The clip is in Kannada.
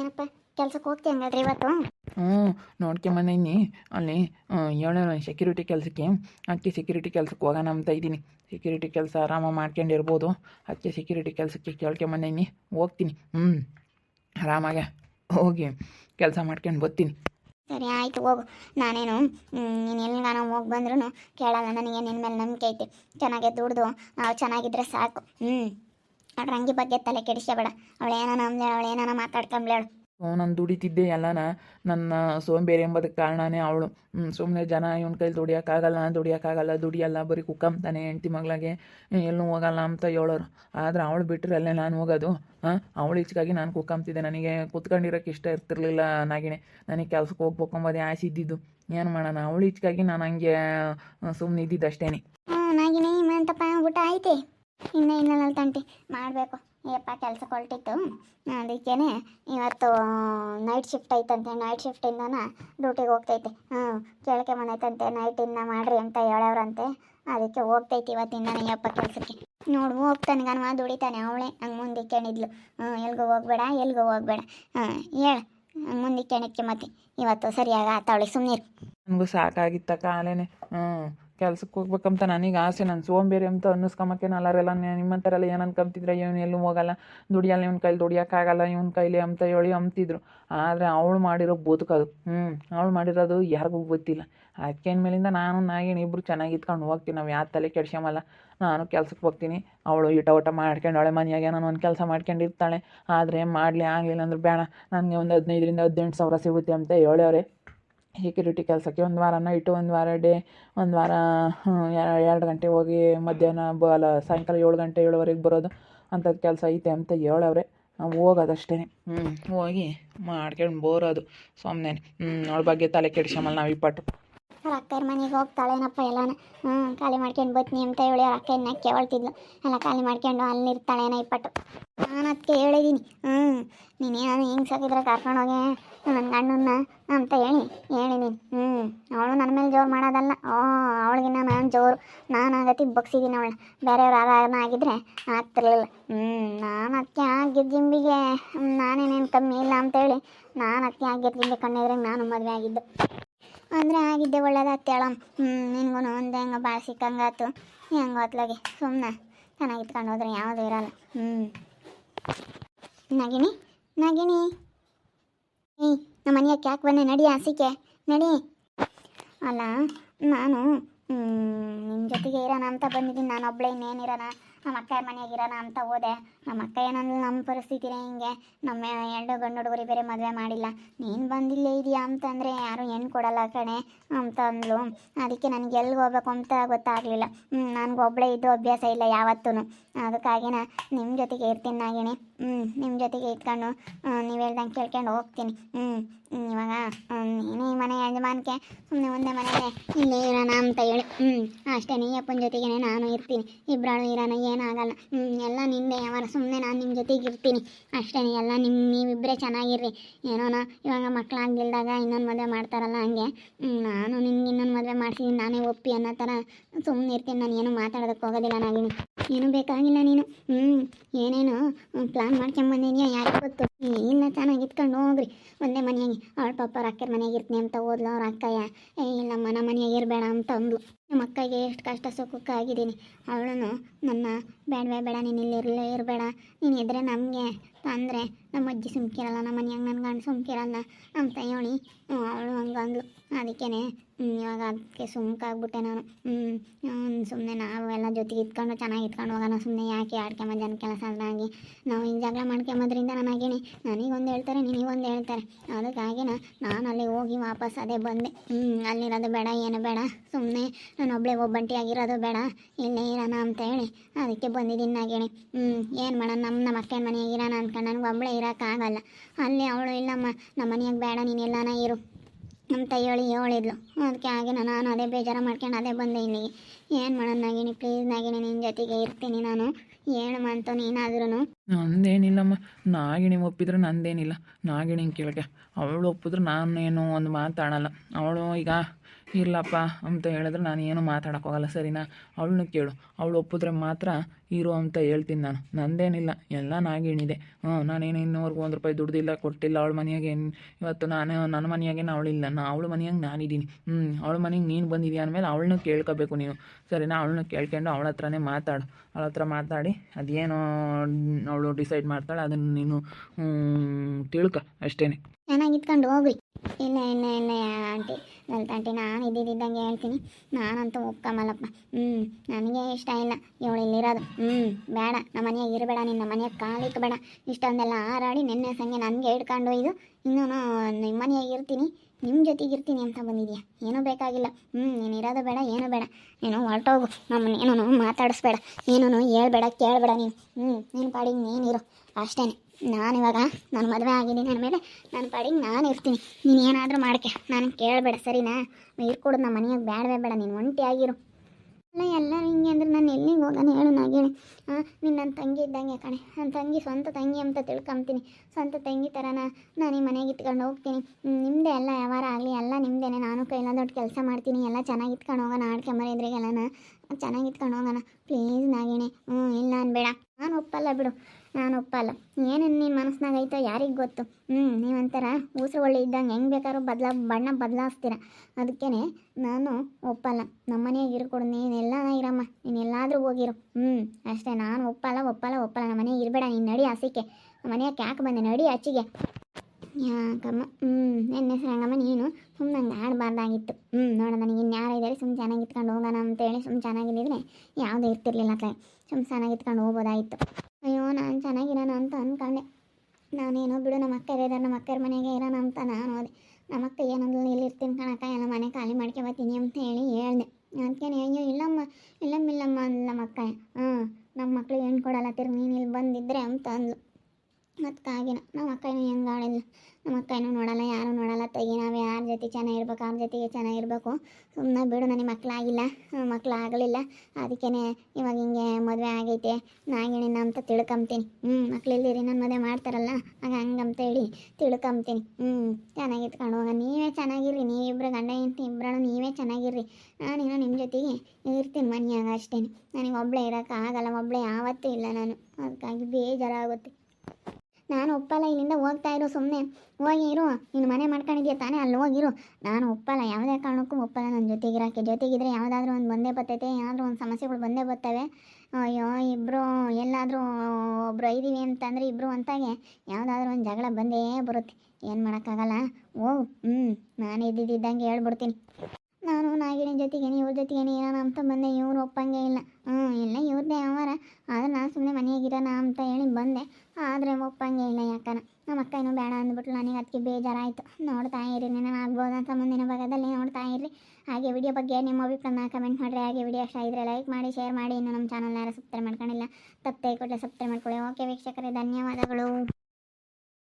ಏನಪ್ಪ ಕೆಲ್ಸಕ್ಕೆ ಹೋಗ್ತಿ ಹಂಗಲ್ರಿ ಇವತ್ತು? ಹ್ಞೂ ನೋಡ್ಕೊಂಬಂದಿನಿ ಅಲ್ಲಿ ಹೇಳೋಣ ಸೆಕ್ಯೂರಿಟಿ ಕೆಲಸಕ್ಕೆ ಅದಕ್ಕೆ ಸೆಕ್ಯೂರಿಟಿ ಕೆಲಸಕ್ಕೆ ಹೋಗೋಣ ಅಂತ ಇದ್ದೀನಿ. ಸೆಕ್ಯೂರಿಟಿ ಕೆಲಸ ಆರಾಮ ಮಾಡ್ಕೊಂಡಿರ್ಬೋದು. ಅದಕ್ಕೆ ಸೆಕ್ಯೂರಿಟಿ ಕೆಲಸಕ್ಕೆ ಕೇಳ್ಕೊಂಬಂದಿನಿ ಹೋಗ್ತೀನಿ. ಹ್ಞೂ ಆರಾಮಾಗೆ ಹೋಗಿ ಕೆಲಸ ಮಾಡ್ಕೊಂಡು ಬರ್ತೀನಿ. ಸರಿ ಆಯಿತು ಹೋಗು. ನಾನೇನು ನೀನು ಎಲ್ಲಿ ನಾನು ಹೋಗಿ ಬಂದ್ರೂ ಕೇಳಲ್ಲ. ನನಗೆ ನಿನ್ನ ಮೇಲೆ ನಂಬಿಕೆ ಐತೆ. ಚೆನ್ನಾಗೆ ದುಡ್ದು ನಾವು ಚೆನ್ನಾಗಿದ್ರೆ ಸಾಕು. ಹ್ಞೂ. ಅವ್ರ ರಂಗಿ ಬಗ್ಗೆ ತಲೆ ಕೆಡಿಸ್ಕೋಬೇಡ. ಅವಳು ಏನಾನ ಅಂದ್ಲೇಳು ಅವಳು ಏನಾನ ಮಾತಾಡ್ಕೊಂಬ್ಲೇಳು ನಾನು ದುಡಿತಿದ್ದೆ ಎಲ್ಲನ. ನನ್ನ ಸೋಂಬೇರಿ ಎಂಬುದಕ್ಕೆ ಕಾರಣನೇ ಅವಳು. ಸುಮ್ಮನೆ ಜನ ಇವನ ಕೈಲಿ ದುಡಿಯೋಕ್ಕಾಗಲ್ಲ ದುಡಿಯೋಕ್ಕಾಗಲ್ಲ ದುಡಿಯಲ್ಲ ಬರೀ ಕುಕ್ಕಂತಾನೆ ಹೆಂಡ್ತಿ ಮಗಳಿಗೆ. ಎಲ್ಲೂ ಹೋಗಲ್ಲ ಅಂತ ಹೇಳೋರು. ಆದರೆ ಅವಳು ಬಿಟ್ಟರೆ ಅಲ್ಲೇ ನಾನು ಹೋಗೋದು. ಹಾಂ ಅವಳು ಈಚೆಗಾಗಿ ನಾನು ಕುಕ್ಕಂತಿದ್ದೆ ನನಗೆ ಕುತ್ಕೊಂಡಿರೋಕೆ ಇಷ್ಟ ಇರ್ತಿರ್ಲಿಲ್ಲ ನಾಗಿಣೆ. ನನಗೆ ಕೆಲಸಕ್ಕೆ ಹೋಗ್ಬೇಕು ಆಸೆ ಇದ್ದಿದ್ದು. ಏನು ಮಾಡೋಣ? ಅವಳು ಈಚೆಗಾಗಿ ನಾನು ಹಂಗೆ ಸುಮ್ಮನೆ ಇದ್ದಿದ್ದು ಅಷ್ಟೇ ಹ್ಞೂ ನಾಗಿನೇ ಊಟ ಐತೆ ಇನ್ನೂ ಇಲ್ಲ ತಂಟಿ. ಮಾಡಬೇಕು. ಏಪ್ಪ ಕೆಲಸ ಹೊರಟಿತ್ತು ಅದಕ್ಕೇನೆ ಇವತ್ತು ನೈಟ್ ಶಿಫ್ಟ್ ಐತಂತೆ. ನೈಟ್ ಶಿಫ್ಟಿಂದನ ಡ್ಯೂಟಿಗೆ ಹೋಗ್ತೈತೆ. ಹ್ಞೂ, ಕೇಳಕ್ಕೆ ಬಂದೈತಂತೆ ನೈಟಿಂದ ಮಾಡ್ರಿ ಅಂತ ಹೇಳವ್ರಂತೆ. ಅದಕ್ಕೆ ಹೋಗ್ತೈತಿ ಇವತ್ತಿಂದ ಯಪ್ಪ ಕೆಲಸಕ್ಕೆ. ನೋಡು, ಹೋಗ್ತಾನೆ. ಗನ್ವ ದುಡಿತಾನೆ. ಅವಳೇ ಹಂಗೆ ಮುಂದಿಕ್ಕೇಣಿದ್ಲು ಹ್ಞೂ, ಎಲ್ಗೂ ಹೋಗ್ಬೇಡ ಎಲ್ಗೂ ಹೋಗ್ಬೇಡ. ಹಾಂ ಹೇಳು. ಹಂಗೆ ಮುಂದಿಕ್ಕೇಣಿಕ್ಕೆ ಮತ್ತೆ. ಇವತ್ತು ಸರಿಯಾಗಿ ಅವಳಿಗೆ ಸುಮ್ಮನೆ ನಮಗೂ ಸಾಕಾಗಿತ್ತ ಕಾಲೇನೆ. ಹ್ಞೂ. ಕೆಲ್ಸಕ್ಕೆ ಹೋಗ್ಬೇಕಂತ ನನಗೆ ಆಸೆ, ನಾನು ಸೋಂಬೇರಿ ಅಂತ ಅನ್ನಿಸ್ಕೊಂಬಕ್ಕೆ ನಲ್ಲಾರೆಲ್ಲ ನಿಮ್ಮಂಥರೆಲ್ಲ ಏನು ಅನ್ಕೊಂತಿದ್ರೆ ಇವನು ಎಲ್ಲೂ ಹೋಗಲ್ಲ. ದುಡಿಯಲ್ಲ, ಇವನ ಕೈಲಿ ದುಡಿಯೋಕ್ಕಾಗಲ್ಲ ಇವನ ಕೈಲಿ ಅಂತ ಹೇಳಿ ಅಂತಿದ್ರು ಆದರೆ ಅವಳು ಮಾಡಿರೋ ಬದುಕೋದು ಹ್ಞೂ ಅವಳು ಮಾಡಿರೋದು ಯಾರಿಗೂ ಗೊತ್ತಿಲ್ಲ. ಅದಕ್ಕೇನು ಮೇಲಿಂದ ನಾನು ನಾಗೇನು ಇಬ್ಬರು ಚೆನ್ನಾಗಿ ಇದ್ಕೊಂಡು ಹೋಗ್ತೀನಿ ನಾವು ಯಾವ ತಲೆ ಕೆಡ್ಸ್ಯಮಲ್ಲ ನಾನು ಕೆಲ್ಸಕ್ಕೆ ಹೋಗ್ತೀನಿ. ಅವಳು ಈಟ ಊಟ ಮಾಡ್ಕೊಂಡು ಅವಳೆ ಮನೆಯಾಗೆ ನಾನು ಒಂದು ಕೆಲಸ ಮಾಡ್ಕೊಂಡಿರ್ತಾಳೆ ಆದರೆ ಮಾಡಲಿ ಆಗಲಿಲ್ಲ ಅಂದ್ರೆ ಬೇಡ ನನಗೆ ಒಂದು ಹದಿನೈದರಿಂದ ಹದಿನೆಂಟು ಸಾವಿರ ಸಿಗುತ್ತೆ ಅಂತ ಹೇಳವ್ರೆ. ಸೆಕ್ಯೂರಿಟಿ ಕೆಲಸಕ್ಕೆ ಒಂದು ವಾರ ನೈಟು ಒಂದು ವಾರ ಡೇ ಒಂದು ವಾರ ಎರಡು ಗಂಟೆ ಹೋಗಿ ಮಧ್ಯಾಹ್ನ ಬ, ಅಲ್ಲ, ಸಾಯಂಕಾಲ ಏಳು ಗಂಟೆ, ಏಳುವರೆಗೆ ಬರೋದು ಅಂಥದ್ದು ಕೆಲಸ ಐತೆ ಅಂತ ಹೇಳವ್ರೆ. ಹೋಗೋದಷ್ಟೇ ಹ್ಞೂ ಹೋಗಿ ಮಾಡ್ಕೊಂಡು ಬೋರೋದು. ಸುಮ್ಮನೆ ಅವಳ ಬಗ್ಗೆ ತಲೆ ಕೆಡಿಸ್ಕೊಂಬಲ್ಲ ನಾವು ಇಪ್ಪಟ್ಟು. ಅವ್ರ ಅಕ್ಕರ ಮನೆಗೆ ಹೋಗ್ತಾಳೇನಪ್ಪ ಎಲ್ಲಾನ? ಹ್ಞೂ ಖಾಲಿ ಮಾಡ್ಕೊಂಡು ಬತ್ನಿ ಅಂತ ಹೇಳಿ ಅವ್ರ ಅಕ್ಕ ಕೇಳ್ತಿದ್ಲು ಎಲ್ಲ ಖಾಲಿ ಮಾಡ್ಕೊಂಡು ಅಲ್ಲಿ ಇರ್ತಾಳೇನ ಇಪ್ಪಟ್ಟು. ನಾನು ಅದಕ್ಕೆ ಹೇಳಿದ್ದೀನಿ ಹ್ಞೂ ನೀನು ಏನು ಹಿಂಗೆ ಸಾಕಿದ್ರೆ ಕರ್ಕೊಂಡೋಗಿ ನನ್ನ ಗಂಡನ್ನ ಅಂತ ಹೇಳಿ ಹೇಳಿನಿ ಹ್ಞೂ ಅವಳು ನನ್ನ ಮೇಲೆ ಜೋರು ಮಾಡೋದಲ್ಲ. ಓ, ಅವಳಿಗಿನ್ನ ನಾನು ಜೋರು. ನಾನು ಆಗತಿ ಬಗ್ಸಿದ್ದೀನಿ ಅವಳು ಬೇರೆಯವ್ರು ಯಾರನ್ನ ಆಗಿದ್ರೆ ಆಗ್ತಿರ್ಲಿಲ್ಲ. ಹ್ಞೂ ನಾನು ಅದಕ್ಕೆ ಆಗಿದ್ದ ಜಿಂಬಿಗೆ ನಾನೇನೇನು ಕಮ್ಮಿ ಇಲ್ಲ ಅಂತೇಳಿ ನಾನು ಅದಕ್ಕೆ ಆಗಿದ್ದ ಜಿಂಬಿ ಕಣ್ಣಿದ್ರೆ ನಾನು ಮದುವೆ ಆಗಿದ್ದು. ಅಂದರೆ ಆಗಿದ್ದೆ ಒಳ್ಳೇದಾಗ್ತಿ ಹೇಳಮ್. ಹ್ಞೂ ನಿನ್ಗೂ ಒಂದು ಹೆಂಗೆ ಭಾಳ ಸಿಕ್ಕಂಗಾತು. ಹೆಂಗೆ ಹೊತ್ಲಾಗೆ ಸುಮ್ಮನೆ ಚೆನ್ನಾಗಿ ಇಟ್ಕೊಂಡು ಹೋದ್ರೆ ಯಾವುದೂ ಇರಲ್ಲ. ಹ್ಞೂ ನಗಿನಿ ನಗಿನಿ. ಏಯ್ ನಮ್ಮ ಮನೆಯಕ್ಕೆ ಯಾಕೆ ಬಂದೆ? ನಡಿ ಆಸಿಕೆ ನಡಿ. ಅಲ್ಲ, ನಾನು ನಿಮ್ಮ ಜೊತೆಗೆ ಇರೋಣ ಅಂತ ಬಂದಿದ್ದೀನಿ. ನಾನು ಒಬ್ಬಳೇ ಇನ್ನೇನಿರೋಣ ನಮ್ಮ ಅಕ್ಕ ಮನೆಯಾಗ ಇರೋಣ ಅಂತ ಹೋದೆ. ನಮ್ಮ ಅಕ್ಕ ಏನಂದ್ರೆ ನಮ್ಮ ಪರಿಸ್ಥಿತಿನೇ ಹಿಂಗೆ. ನಮ್ಮ ಎರಡು ಗಂಡು ಹುಡುಗರಿ ಬೇರೆ ಮದುವೆ ಮಾಡಿಲ್ಲ. ನೀನು ಬಂದಿಲ್ಲೇ ಇದೆಯಾ ಅಂತಂದರೆ ಯಾರು ಹೆಣ್ಣು ಕೊಡಲ್ಲ ಕಣೆ ಅಂತ ಅಂದ್ಲು. ಅದಕ್ಕೆ ನನಗೆ ಎಲ್ಲಿಗೆ ಹೋಗ್ಬೇಕು ಅಂತ ಗೊತ್ತಾಗಲಿಲ್ಲ. ನನಗೆ ಒಬ್ಬಳೇ ಇದ್ದು ಅಭ್ಯಾಸ ಇಲ್ಲ ಯಾವತ್ತೂ ಅದಕ್ಕಾಗಿನ ನಿಮ್ಮ ಜೊತೆಗೆ ಇರ್ತೀನಿ ನಾಗೇನೆ ಹ್ಞೂ ನಿಮ್ಮ ಜೊತೆಗೆ ಇಟ್ಕೊಂಡು ನೀವು ಹೇಳ್ದಂಗೆ ಕೇಳ್ಕೊಂಡು ಹೋಗ್ತೀನಿ. ಹ್ಞೂ ಇವಾಗ ಏನೇ ಮನೆ ಯಜಮಾನಕ್ಕೆ ಸುಮ್ಮನೆ ಒಂದೇ ಮನೆಯಲ್ಲೇ ಇಲ್ಲೇ ಇರೋಣ ಅಂತ ಹೇಳಿ. ಹ್ಞೂ ಅಷ್ಟೇ, ನೀ ಅಪ್ಪನ ಜೊತೆಗೇನೆ ನಾನು ಇರ್ತೀನಿ. ಇಬ್ಬರಾಳು ಇರೋಣ, ಏನಾಗಲ್ಲ. ಹ್ಞೂ ಎಲ್ಲ ನಿಂದೆ, ಅವರ ಸುಮ್ಮನೆ ನಾನು ನಿಮ್ಮ ಜೊತೆಗೆ ಇರ್ತೀನಿ. ಅಷ್ಟೇ ಎಲ್ಲ ನಿಮ್ಮ ನೀವಿಬ್ಬರೇ ಚೆನ್ನಾಗಿರ್ರಿ. ಏನೋನ ಇವಾಗ ಮಕ್ಕಳಾಗಿಲ್ದಾಗ ಇನ್ನೊಂದು ಮದುವೆ ಮಾಡ್ತಾರಲ್ಲ ಹಂಗೆ. ನಾನು ನಿಮ್ಗೆ ಇನ್ನೊಂದು ಮದುವೆ ಮಾಡ್ಸಿದ್ದೀನಿ ನಾನೇ ಒಪ್ಪಿ ಅನ್ನೋ ಥರ ಸುಮ್ಮನೆ ಇರ್ತೀನಿ. ನಾನು ಏನು ಮಾತಾಡೋದಕ್ಕೆ ಹೋಗೋದಿಲ್ಲ ನಾಗಿನಿ ಏನು ಬೇಕಾಗಿಲ್ಲ ನೀನು. ಹ್ಞೂ ಏನೇನು ಪ್ಲಾನ್ ಮಾಡ್ಕೊಂಬಂದಿದ್ಯಾ ಯಾರಿಗೆ ಗೊತ್ತು? ಇಲ್ಲ ಚೆನ್ನಾಗಿ ಇಟ್ಕೊಂಡು ಹೋಗ್ರಿ. ಒಂದೇ ಮನೆಯಾಗಿ ಅವಳ ಪಾಪ ಅಕ್ಕರ ಮನೆಯಾಗ ಇರ್ತೀನಿ ಅಂತ ಓದ್ಲು ಅವ್ರ ಅಕ್ಕಯ್ಯ. ಏ, ಇಲ್ಲಮ್ಮ ನಮ್ಮ ಮನೆಯಾಗ ಇರಬೇಡ ಅಂತ ಅಂದ್ಲು. ನಮ್ಮ ಅಕ್ಕಗೆ ಎಷ್ಟು ಕಷ್ಟ ಸುಖಕ್ಕೆ ಆಗಿದ್ದೀನಿ. ಅವಳು ನನ್ನ, ಬೇಡವೇ, ಬೇಡ, ನೀನು ಇಲ್ಲಿ ಇರಲೇ ಇರಬೇಡ. ನೀನು ಇದ್ರೆ ನಮಗೆ ತೊಂದರೆ ನಮ್ಮ ಅಜ್ಜಿ ಸುಮ್ಕಿರಲ್ಲ ನಮ್ಮ ಮನ್ಯಾಗ ನನ್ನ ಗಂಡು ಸುಮ್ಕಿರಲ್ಲ ಅಂತ ಹೇಳಿ. ಅವಳು ಹಂಗೆ ಅಂದ್ಲು. ಅದಕ್ಕೇ ಇವಾಗ ಅದಕ್ಕೆ ಸುಮ್ಕಾಗ್ಬಿಟ್ಟೆ ನಾನು. ಸುಮ್ಮನೆ ನಾವು ಎಲ್ಲ ಜೊತೆಗೆ ಇದ್ಕೊಂಡು ಚೆನ್ನಾಗಿ ಇದ್ಕೊಂಡು ಹೋಗೋಣ ಸುಮ್ಮನೆ ಯಾಕೆ ಆಡ್ಕೊಂಬ ಜನ ಕೆಲಸ ಆಗಿ ನಾವು ಹಿಂಗೆ ಜಗಳ ಮಾಡ್ಕೊಂಬೋದ್ರಿಂದ ನನಗೇನೆ ನನಗೊಂದು ಹೇಳ್ತಾರೆ ನಿನಗೊಂದು ಹೇಳ್ತಾರೆ. ಅದಕ್ಕಾಗಿನ ನಾನು ಅಲ್ಲಿ ಹೋಗಿ ವಾಪಸ್ ಅದೇ ಬಂದೆ. ಅಲ್ಲಿರೋದು ಬೇಡ, ಏನು ಬೇಡ. ಸುಮ್ಮನೆ ನಾನು ಒಬ್ಬಳೇ ಒಬ್ಬಂಟಿ ಆಗಿರೋದು ಬೇಡ. ಇಲ್ಲೇ ಇರೋಣ ಅಂತ ಹೇಳಿ ಅದಕ್ಕೆ ಬಂದಿದ್ದೀನಿ ನಾಗೇಣಿ ಏನು ಮಾಡೋಣ? ನಮ್ಮ ನಮ್ಮ ಅಕ್ಕನ ಮನೆಯಾಗ ಇರೋಣ ಅನ್ಕೊಂಡು ನನಗೆ ಒಬ್ಬಳೇ ಇರೋಕ್ಕಾಗಲ್ಲ ಅಲ್ಲಿ ಅವಳು, ಇಲ್ಲಮ್ಮ ನಮ್ಮ ಮನೆಯಾಗ ಬೇಡ, ನೀನು ಎಲ್ಲಾನ ಇರು. ಅಂತ ಹೇಳಿ ಹೇಳಿದ್ಲು ಅದಕ್ಕೆ ಹಾಗೆ ನಾನು ಅದೇ ಬೇಜಾರು ಮಾಡ್ಕೊಂಡು ಅದೇ ಬಂದೆ ಇಲ್ಲಿಗೆ. ಏನು ಮಾಡೋಣ ನಾಗಿನಿ ಪ್ಲೀಸ್ ನಾಗಿನಿ ನಿನ್ನ ಜೊತೆಗೆ ಇರ್ತೀನಿ ನಾನು. ಏನು ಮಂತು ನೀನಾದ್ರೂ ನಂದೇನಿಲ್ಲಮ್ಮ. ನಾಗಿಣಿ ಒಪ್ಪಿದ್ರೆ ನಂದೇನಿಲ್ಲ. ನಾಗಿಣಿ ಕೇಳಕ್ಕೆ ಅವಳು ಒಪ್ಪಿದ್ರೆ ನಾನೇನು ಒಂದು ಮಾತಾಡಲ್ಲ. ಅವಳು ಈಗ ಇಲ್ಲಪ್ಪ ಅಂತ ಹೇಳಿದ್ರೆ ನಾನು ಏನು ಮಾತಾಡೋಕ್ಕೋಗಲ್ಲ ಸರಿನಾ? ಅವಳನ್ನ ಕೇಳು. ಅವಳು ಒಪ್ಪಿದ್ರೆ ಮಾತ್ರ ಇರು ಅಂತ ಹೇಳ್ತೀನಿ ನಾನು. ನಂದೇನಿಲ್ಲ. ಎಲ್ಲ ನಾಗೇಣಿದೆ. ಹ್ಞೂ, ನಾನೇನು ಇನ್ನೂವರೆಗೂ ಒಂದು ರೂಪಾಯಿ ದುಡ್ದಿಲ್ಲ ಕೊಟ್ಟಿಲ್ಲ. ಅವಳ ಮನೆಯಾಗೆ ಇವತ್ತು ನಾನು ನನ್ನ ಮನೆಯಾಗೇನು ಅವಳಿಲ್ಲ. ನಾ ಅವಳ ಮನೆಯಾಗೆ ನಾನಿದ್ದೀನಿ. ಹ್ಞೂ, ಅವಳ ಮನೆಗೆ ನೀನು ಬಂದಿದ್ದೀಯ ಅಂದಮೇಲೆ ಅವಳನ್ನ ಕೇಳ್ಕೋಬೇಕು ನೀವು ಸರಿನಾ ಅವಳನ್ನ ಕೇಳ್ಕೊಂಡು ಅವಳ ಹತ್ರನೇ ಮಾತಾಡು. ಅವಳ ಹತ್ರ ಮಾತಾಡಿ, ಅದೇನು ಅವಳು ಡಿಸೈಡ್ ಮಾಡ್ತಾಳೆ, ಅದನ್ನು ನೀನು ತಿಳ್ಕ ಅಷ್ಟೇ ಚೆನ್ನಾಗಿ ಇಟ್ಕೊಂಡು ಹೋಗ್ರಿ ಇಲ್ಲ ಇಲ್ಲ ಇಲ್ಲ, ಆಂಟಿ ನನ್ನ ಆಂಟಿ, ನಾನು ಇದ್ದಿದ್ದಂಗೆ ಹೇಳ್ತೀನಿ. ನಾನಂತೂ ಒಪ್ಕೊಂಬಲ್ಲಪ್ಪ ಹ್ಞೂ ನನಗೆ ಇಷ್ಟ ಇಲ್ಲ. ಇವಳು ಇಲ್ಲಿರೋದು. ಹ್ಞೂ ಬೇಡ. ನಮ್ಮ ಮನೆಯಾಗ ಇರಬೇಡ, ನಿನ್ನ ಮನೆಯಾಗ ಕಾಲಿಕ್ಕಬೇಡ ಇಷ್ಟೊಂದೆಲ್ಲ ಹಾರಾಡಿ, ನಿನ್ನೆ ಸಂಜೆ ನನಗೆ ಹಿಡ್ಕೊಂಡು ಇದು ಇನ್ನೂ ನಿಮ್ಮ ಮನೆಯಾಗ ಇರ್ತೀನಿ. ನಿಮ್ಮ ಜೊತೆಗೆ ಇರ್ತೀನಿ ಅಂತ ಬಂದಿದ್ಯಾ? ಏನೂ ಬೇಕಾಗಿಲ್ಲ. ಹ್ಞೂ ನೀನು ಇರೋದು ಬೇಡ, ಏನೂ ಬೇಡ. ನೀನು ಹೊರಟೋಗು ನಮ್ಮನ್ನ ಏನೋ ಮಾತಾಡಿಸ್ಬೇಡ ಏನೂ ಹೇಳ್ಬೇಡ, ಕೇಳಬೇಡ ನೀನು. ಹ್ಞೂ ನೀನು ಪಾಡಿಗೆ ನೀನಿರು ಅಷ್ಟೇ ನಾನಿವಾಗ ನಾನು ಮದುವೆ ಆಗಿದ್ದೀನಿ ಮೇಲೆ ನನ್ನ ಪಾಡಿಗೆ ನಾನು ಇರ್ತೀನಿ. ನೀನು ಏನಾದರೂ ಮಾಡ್ಕೆ. ನಾನು ಕೇಳಬೇಡ, ಸರಿನಾ? ಇರ್ಕೊಡು ನಮ್ಮ ಮನೆಯಾಗ ಬೇಡವೇ ಬೇಡ, ನೀನು ಒಂಟಿಯಾಗಿರು. ಅಲ್ಲ ಎಲ್ಲರೂ ಹಿಂಗೆ ಅಂದ್ರೆ ನಾನು ಎಲ್ಲಿಗೆ ಹೋಗೋಣ ಹೇಳು ನಾಗೇಳಿ ಹಾಂ ನೀನು ನನ್ನ ತಂಗಿ ಇದ್ದಂಗೆ ಕಣೆ. ನನ್ನ ತಂಗಿ ಸ್ವಂತ ತಂಗಿ ಅಂತ ತಿಳ್ಕೊಂತೀನಿ. ಸ್ವಂತ ತಂಗಿ ಥರನ ನಾನು ಈ ಮನೆಗೆ ಇಟ್ಕೊಂಡು ಹೋಗ್ತೀನಿ. ನಿಮ್ಮದೇ ಎಲ್ಲ ವ್ಯವಹಾರ ಆಗಲಿ, ಎಲ್ಲ ನಿಮ್ಮದೇನೆ ನಾನು ಕೈಲಾದೊಟ್ಟು ಕೆಲಸ ಮಾಡ್ತೀನಿ. ಎಲ್ಲ ಚೆನ್ನಾಗಿ ಇಟ್ಕೊಂಡು ಹೋಗೋಣ ಆಡ್ಕೊಂಬರಿದ್ರಿಗೆಲ್ಲನ ಚೆನ್ನಾಗಿ ಇಟ್ಕೊಂಡು ಹೋಗೋಣ. ಪ್ಲೀಸ್ ನಾಗಿಣಿ. ಹ್ಞೂ ಇಲ್ಲ ಅನ್ಬೇಡ. ನಾನು ಒಪ್ಪಲ್ಲ ಬಿಡು. ನಾನು ಒಪ್ಪಲ್ಲ. ಏನೇನು ನಿನ್ನ ಮನಸ್ಸಿನಾಗ ಐತೋ ಯಾರಿಗೆ ಗೊತ್ತು? ಹ್ಞೂ ನೀವಂತಾರ ಉಸಿರು ಒಳ್ಳೆ ಇದ್ದಂಗೆ ಹೆಂಗೆ ಬೇಕಾದ್ರೂ ಬದಲಾ, ಬಣ್ಣ ಬದಲಾಯಿಸ್ತೀರ ಅದಕ್ಕೇ ನಾನು ಒಪ್ಪಲ್ಲ. ನಮ್ಮ ಮನೆಯಾಗ ಇರ್ಕೊಡು ನೀನೆಲ್ಲ ಇರಮ್ಮ. ನೀನು ಎಲ್ಲಾದರೂ ಹೋಗಿರು. ಹ್ಞೂ ಅಷ್ಟೇ. ನಾನು ಒಪ್ಪಲ್ಲ ಒಪ್ಪಲ್ಲ ಒಪ್ಪಲ್ಲ. ನಮ್ಮ ಮನೆಗೆ ಇರಬೇಡ. ನೀನು ನಡಿ ಹಸಿಕೆ ನಮ್ಮ ಮನೆಯಾಗ ಯಾಕೆ ಬಂದೆ? ನಡಿ ಅಚ್ಚಿಗೆ ಯಾಕಮ್ಮ ಹ್ಞೂ ನಿನ್ನೆ ಹೆಸರಂಗಮ್ಮ, ನೀನು ಸುಮ್ಮನೆ ಹಂಗೆ ಆಡಬಾರ್ದಾಗಿತ್ತು. ಹ್ಞೂ ನೋಡ ನನಗೆ ಇನ್ಯಾರು ಇದ್ದಾರೆ ಸುಮ್ಮನೆ ಚೆನ್ನಾಗಿ ಇಟ್ಕೊಂಡು ಹೋಗೋಣ ಅಂತೇಳಿ ಸುಮ್ಮನೆ ಚೆನ್ನಾಗಿದ್ದಿದ್ರೆ ಯಾವುದೂ ಇರ್ತಿರ್ಲಿಲ್ಲ ಕೈ ಸುಮ್ಮನೆ ಚೆನ್ನಾಗಿ ಇಟ್ಕೊಂಡು ಅಯ್ಯೋ, ನಾನು ಚೆನ್ನಾಗಿರೋಣ ಅಂತ ಅಂದ್ಕೊಂಡೆ ನಾನೇನೋ ಬಿಡು, ನಮ್ಮ ಅಕ್ಕ ಇದ್ದಾರೆ ನಮ್ಮ ಅಕ್ಕರ ಮನೆಗೆ ಇರೋಣ ಅಂತ ನಾನು ಹೋದೆ. ನಮ್ಮ ಅಕ್ಕ ಏನಂದ್ರೆ ಇಲ್ಲಿ ಇರ್ತೀನಿ ಕಣಕ್ಕ, ಎಲ್ಲ ಮನೆ ಖಾಲಿ ಮಾಡ್ಕೊಬತ್ತೀನಿ ಅಂತ ಹೇಳಿ ಹೇಳ್ದೆ. ಅದಕ್ಕೇನೆ, ಅಯ್ಯೋ, ಇಲ್ಲಮ್ಮ ಇಲ್ಲಮ್ಮ ಇಲ್ಲಮ್ಮ ನಮ್ಮ ಅಕ್ಕ ಹ್ಞೂ ನಮ್ಮ ಮಕ್ಳಿಗೆ ಹೆಣ್ಣು ಕೊಡಲ್ಲ ತಿರ್ಗಿ ನೀನು ಇಲ್ಲಿ ಬಂದಿದ್ರೆ ಅಂತ ಅಂದ್ಲು. ಅದಕ್ಕಾಗಿನ ನಮ್ಮ ಅಕ್ಕನೂ ಹೆಂಗೆ ಆಡಿಲ್ಲ ನಮ್ಮ ಅಕ್ಕನೂ ನೋಡಲ್ಲ, ಯಾರೂ ನೋಡಲ್ಲ. ತೆಗಿ ನಾವು ಯಾರ ಜೊತೆ ಚೆನ್ನಾಗಿರ್ಬೇಕು, ಅವ್ರ ಜೊತೆಗೆ ಚೆನ್ನಾಗಿರ್ಬೇಕು. ಸುಮ್ಮನೆ ಬಿಡು, ನನಗೆ ಮಕ್ಕಳಾಗಿಲ್ಲ ಮಕ್ಳು ಆಗಲಿಲ್ಲ ಅದಕ್ಕೇ ಇವಾಗ ಹಿಂಗೆ ಮದುವೆ ಆಗೈತೆ. ನಾಗಿಣಿನ ಅಂತ ತಿಳ್ಕೊಂತೀನಿ ಹ್ಞೂ ಮಕ್ಳಿಲ್ದಿರಿ ನನ್ನ ಮದುವೆ ಮಾಡ್ತಾರಲ್ಲ, ಆಗ ಹಂಗಂತ ಹೇಳಿ ತಿಳ್ಕೊಂತೀನಿ ಹ್ಞೂ ಚೆನ್ನಾಗಿತ್ಕೊಂಡು ಹೋಗ. ನೀವೇ ಚೆನ್ನಾಗಿರ್ರಿ. ನೀವಿಬ್ಬರು ಗಂಡ, ಹೆಂಡತಿ ಇಬ್ಬರೂ ನೀವೇ ಚೆನ್ನಾಗಿರ್ರಿ. ನಾನು ನಿಮ್ಮ ಜೊತೆಗೆ ಇರ್ತೀನಿ ಮನೆಯಾಗ ಅಷ್ಟೇ ನನಗೆ ಒಬ್ಬಳೇ ಇರೋಕ್ಕಾಗಲ್ಲ ಒಬ್ಬಳೇ ಯಾವತ್ತೂ ಇಲ್ಲ ನಾನು. ಅದಕ್ಕಾಗಿ ಬೇಜಾರಾಗುತ್ತೆ. ನಾನು ಒಪ್ಪಲ್ಲ ಇಲ್ಲಿಂದ ಹೋಗ್ತಾ ಇರು ಸುಮ್ಮನೆ ಹೋಗಿ ಇರು ನೀನು ಮನೆ ಮಾಡ್ಕೊಂಡಿದ್ಯಾ ತಾನೇ? ಅಲ್ಲಿ ಹೋಗಿರು. ನಾನು ಒಪ್ಪಲ್ಲ ಯಾವುದೇ ಕಾರಣಕ್ಕೂ ಒಪ್ಪಲ್ಲ ನನ್ನ ಜೊತೆಗಿರೋಕ್ಕೆ ಜೊತೆಗಿದ್ರೆ ಯಾವುದಾದ್ರೂ ಒಂದು ಬಂದೇ ಬರ್ತೈತೆ, ಏನಾದರೂ ಒಂದು ಸಮಸ್ಯೆಗಳು ಬಂದೇ ಬರ್ತವೆ. ಅಯ್ಯೋ ಇಬ್ಬರು ಎಲ್ಲಾದರೂ ಒಬ್ಬರು ಇದ್ದೀವಿ ಅಂತಂದರೆ ಇಬ್ಬರು ಅಂತಾಗೆ ಯಾವುದಾದ್ರೂ ಒಂದು ಜಗಳ ಬಂದೇ ಬರುತ್ತೆ. ಏನು ಮಾಡೋಕ್ಕಾಗಲ್ಲ? ಓ ಹ್ಞೂ ನಾನು ಇದ್ದಿದ್ದಂಗೆ ಹೇಳ್ಬಿಡ್ತೀನಿ. ನಾಗಿನ ಜೊತೆಗೆ ಇವ್ರ ಜೊತೆಗೆ ಏನೋ ಅಂತ ಬಂದೆ. ಇವ್ರು ಒಪ್ಪಂಗೆ ಇಲ್ಲ. ಹ್ಞೂ ಇಲ್ಲ ಇವ್ರದ್ದೇ ಅವರ. ಆದ್ರೆ ನಾನು ಸುಮ್ಮನೆ ಮನೆಯಾಗಿರೋಣ ಅಂತ ಹೇಳಿ ಬಂದೆ. ಆದರೆ ಒಪ್ಪಂಗೆ ಇಲ್ಲ ಯಾಕನ? ನಮ್ಮ ಅಕ್ಕ ಏನೋ ಬೇಡ ಅಂದ್ಬಿಟ್ಲು. ನನಗೆ ಅದಕ್ಕೆ ಬೇಜಾರಾಯಿತು. ನೋಡ್ತಾ ಇರಿ ನಾನು ಆಗ್ಬೋದು ಅಂತ ಮುಂದಿನ ಭಾಗದಲ್ಲಿ ನೋಡ್ತಾ ಇರಿ ಹಾಗೆ ವಿಡಿಯೋ ಬಗ್ಗೆ ನಿಮ್ಮ ಅಭಿಪ್ರಾಯನ ಕಮೆಂಟ್ ಮಾಡಿರಿ. ಹಾಗೆ ವಿಡಿಯೋ ಇಷ್ಟ ಇದ್ದರೆ ಲೈಕ್ ಮಾಡಿ ಶೇರ್ ಮಾಡಿ. ಇನ್ನು ನಮ್ಮ ಚಾನಲ್ ಯಾರು ಸಬ್ಸ್ಕ್ರೈಬ್ ಮಾಡ್ಕೊಂಡಿಲ್ಲ, ತಪ್ಪೇ ಕೊಟ್ಟರೆ ಸಬ್ಸ್ಕ್ರೈಬ್ ಮಾಡ್ಕೊಳ್ಳಿ. ಓಕೆ ವೀಕ್ಷಕರೇ, ಧನ್ಯವಾದಗಳು.